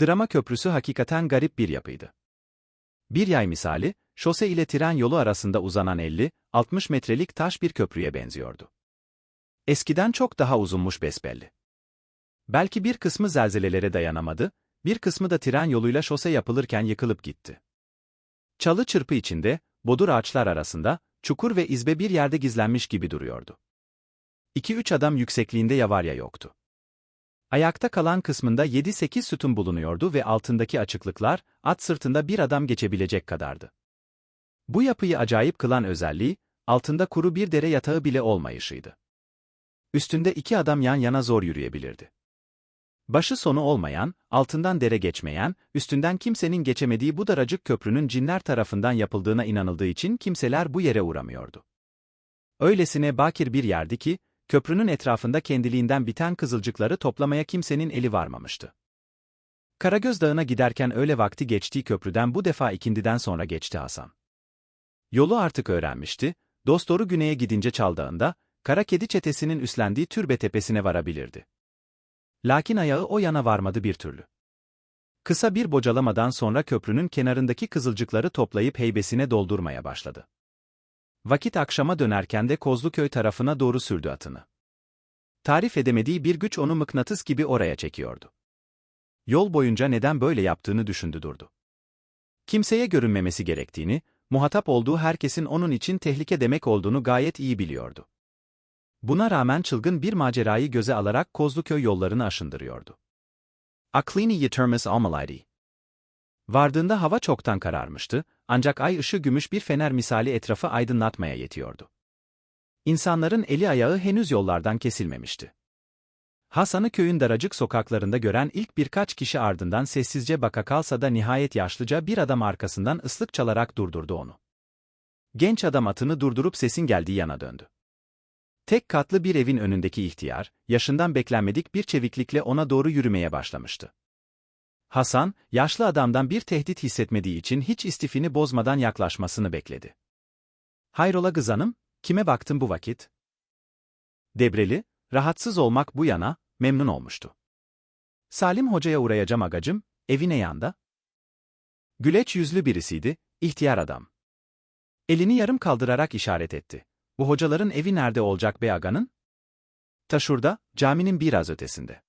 Drama köprüsü hakikaten garip bir yapıydı. Bir yay misali, şose ile tren yolu arasında uzanan 50-60 metrelik taş bir köprüye benziyordu. Eskiden çok daha uzunmuş besbelli. Belki bir kısmı zelzelelere dayanamadı, bir kısmı da tren yoluyla şose yapılırken yıkılıp gitti. Çalı çırpı içinde, bodur ağaçlar arasında, çukur ve izbe bir yerde gizlenmiş gibi duruyordu. İki üç adam yüksekliğinde yavarya yoktu. Ayakta kalan kısmında 7-8 sütun bulunuyordu ve altındaki açıklıklar, at sırtında bir adam geçebilecek kadardı. Bu yapıyı acayip kılan özelliği, altında kuru bir dere yatağı bile olmayışıydı. Üstünde iki adam yan yana zor yürüyebilirdi. Başı sonu olmayan, altından dere geçmeyen, üstünden kimsenin geçemediği bu daracık köprünün cinler tarafından yapıldığına inanıldığı için kimseler bu yere uğramıyordu. Öylesine bakir bir yerdi ki, köprünün etrafında kendiliğinden biten kızılcıkları toplamaya kimsenin eli varmamıştı. Karagöz Dağı'na giderken öyle vakti geçtiği köprüden bu defa ikindiden sonra geçti Hasan. Yolu artık öğrenmişti, dostları güneye gidince Çaldağı'nda, Kara Kedi çetesinin üstlendiği Türbe Tepesi'ne varabilirdi. Lakin ayağı o yana varmadı bir türlü. Kısa bir bocalamadan sonra köprünün kenarındaki kızılcıkları toplayıp heybesine doldurmaya başladı. Vakit akşama dönerken de Kozluköy tarafına doğru sürdü atını. Tarif edemediği bir güç onu mıknatıs gibi oraya çekiyordu. Yol boyunca neden böyle yaptığını düşündü durdu. Kimseye görünmemesi gerektiğini, muhatap olduğu herkesin onun için tehlike demek olduğunu gayet iyi biliyordu. Buna rağmen çılgın bir macerayı göze alarak Kozluköy yollarını aşındırıyordu. Aklini yitirmez almalıydı. Vardığında hava çoktan kararmıştı, ancak ay ışığı gümüş bir fener misali etrafı aydınlatmaya yetiyordu. İnsanların eli ayağı henüz yollardan kesilmemişti. Hasan'ı köyün daracık sokaklarında gören ilk birkaç kişi ardından sessizce baka kalsa da nihayet yaşlıca bir adam arkasından ıslık çalarak durdurdu onu. Genç adam atını durdurup sesin geldiği yana döndü. Tek katlı bir evin önündeki ihtiyar, yaşından beklenmedik bir çeviklikle ona doğru yürümeye başlamıştı. Hasan, yaşlı adamdan bir tehdit hissetmediği için hiç istifini bozmadan yaklaşmasını bekledi. Hayrola kız hanım, kime baktın bu vakit? Debreli, rahatsız olmak bu yana, memnun olmuştu. Salim Hoca'ya uğrayacağım agacım, evine yanda. Güleç yüzlü birisiydi, ihtiyar adam. Elini yarım kaldırarak işaret etti. Bu hocaların evi nerede olacak be aganın? Taşurda, caminin biraz ötesinde.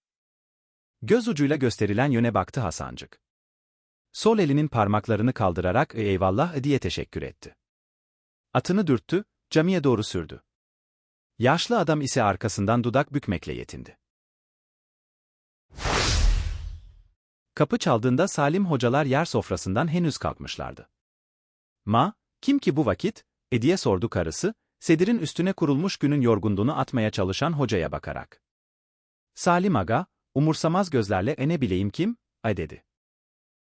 Göz ucuyla gösterilen yöne baktı Hasancık. Sol elinin parmaklarını kaldırarak eyvallah diye teşekkür etti. Atını dürttü, camiye doğru sürdü. Yaşlı adam ise arkasından dudak bükmekle yetindi. Kapı çaldığında Salim hocalar yer sofrasından henüz kalkmışlardı. Ma, kim ki bu vakit, e diye sordu karısı, sedirin üstüne kurulmuş günün yorgunluğunu atmaya çalışan hocaya bakarak. Salim aga, umursamaz gözlerle e ne bileyim kim, ay dedi.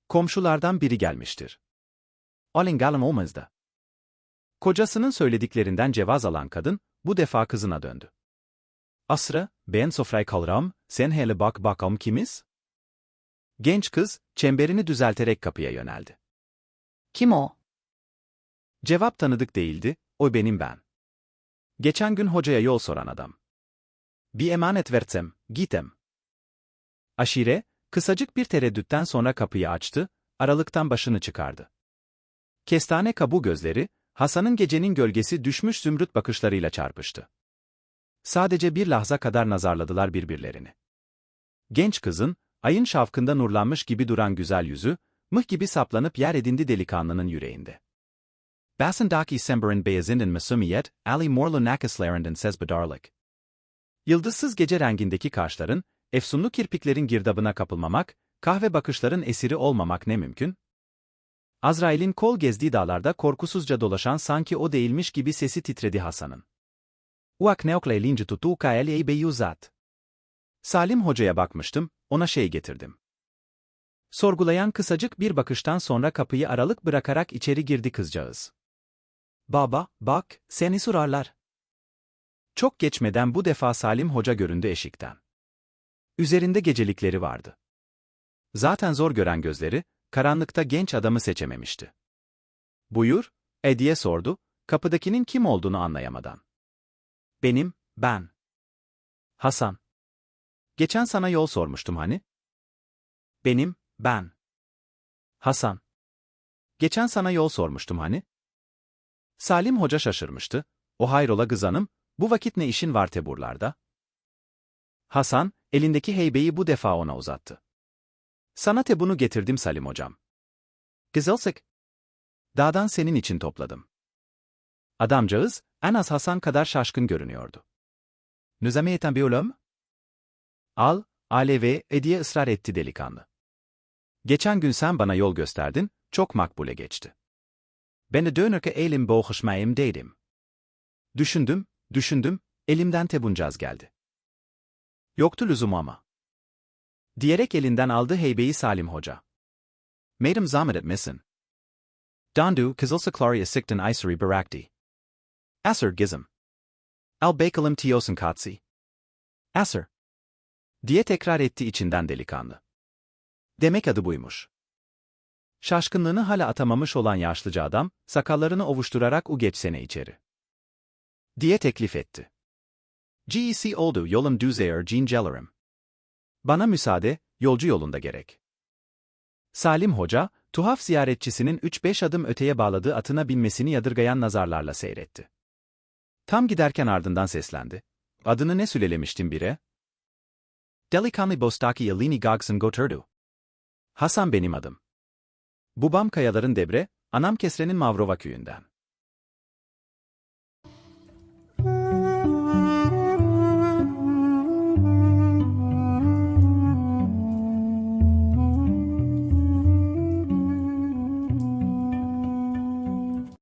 Komşulardan biri gelmiştir. Alingalım olmazdı. Kocasının söylediklerinden cevaz alan kadın, bu defa kızına döndü. Asra, ben sofrayı kalram, sen hele bak bakalım kimiz? Genç kız, çemberini düzelterek kapıya yöneldi. Kim o? Cevap tanıdık değildi, o benim ben. Geçen gün hocaya yol soran adam. Bir emanet versem, gitem. Aşire, kısacık bir tereddütten sonra kapıyı açtı, aralıktan başını çıkardı. Kestane kabu gözleri, Hasan'ın gecenin gölgesi düşmüş zümrüt bakışlarıyla çarpıştı. Sadece bir lahza kadar nazarladılar birbirlerini. Genç kızın, ayın şafkında nurlanmış gibi duran güzel yüzü, mıh gibi saplanıp yer edindi delikanlının yüreğinde. Basındaki semberin beyazinden masumiyet, Ali morlu nakaslarından sezbedarlık. Yıldızsız gece rengindeki kaşların, efsunlu kirpiklerin girdabına kapılmamak, kahve bakışların esiri olmamak ne mümkün? Azrail'in kol gezdiği dağlarda korkusuzca dolaşan sanki o değilmiş gibi sesi titredi Hasan'ın. Uak neokla elinci tutu kael beyuzat. Salim Hoca'ya bakmıştım, ona şey getirdim. Sorgulayan kısacık bir bakıştan sonra kapıyı aralık bırakarak içeri girdi kızcağız. Baba, bak, seni sorarlar. Çok geçmeden bu defa Salim Hoca göründü eşikten. Üzerinde gecelikleri vardı. Zaten zor gören gözleri, karanlıkta genç adamı seçememişti. Buyur, e sordu, kapıdakinin kim olduğunu anlayamadan. Benim, ben. Hasan. Geçen sana yol sormuştum hani? Benim, Ben. Hasan. Geçen sana yol sormuştum hani? Salim Hoca şaşırmıştı. O hayrola kız hanım, bu vakit ne işin var teburlarda? Hasan, elindeki heybeyi bu defa ona uzattı. Sana tebunu getirdim Salim hocam. Güzelsek. Dağdan senin için topladım. Adamcağız, en az Hasan kadar şaşkın görünüyordu. Nüzemiyeten bir ölüm? Al, Alev, Ediye ısrar etti delikanlı. Geçen gün sen bana yol gösterdin, çok makbule geçti. Ben de dönürke elim boğuşmayayım dedim. Düşündüm, düşündüm, elimden tebuncaz geldi. Yoktu lüzumu ama. Diyerek elinden aldı heybeyi Salim Hoca. Madem zahmet etmesin. Dandu, kızılsa klari asikten isari barakti. Asır gizim. Al bakalım tiyosun katsi. Asır. Diye tekrar etti içinden delikanlı. Demek adı buymuş. Şaşkınlığını hala atamamış olan yaşlıca adam, sakallarını ovuşturarak u geçsene içeri. Diye teklif etti. GEC oldu yolum düzeyer cincelerim. Bana müsaade, yolcu yolunda gerek. Salim Hoca, tuhaf ziyaretçisinin 3-5 adım öteye bağladığı atına binmesini yadırgayan nazarlarla seyretti. Tam giderken ardından seslendi. Adını ne sülelemiştin bire? Delikanlı Bostaki Yelini Gagson Goturdu. Hasan benim adım. Babam Kayaların Debre, anam Kesre'nin Mavrova köyünden.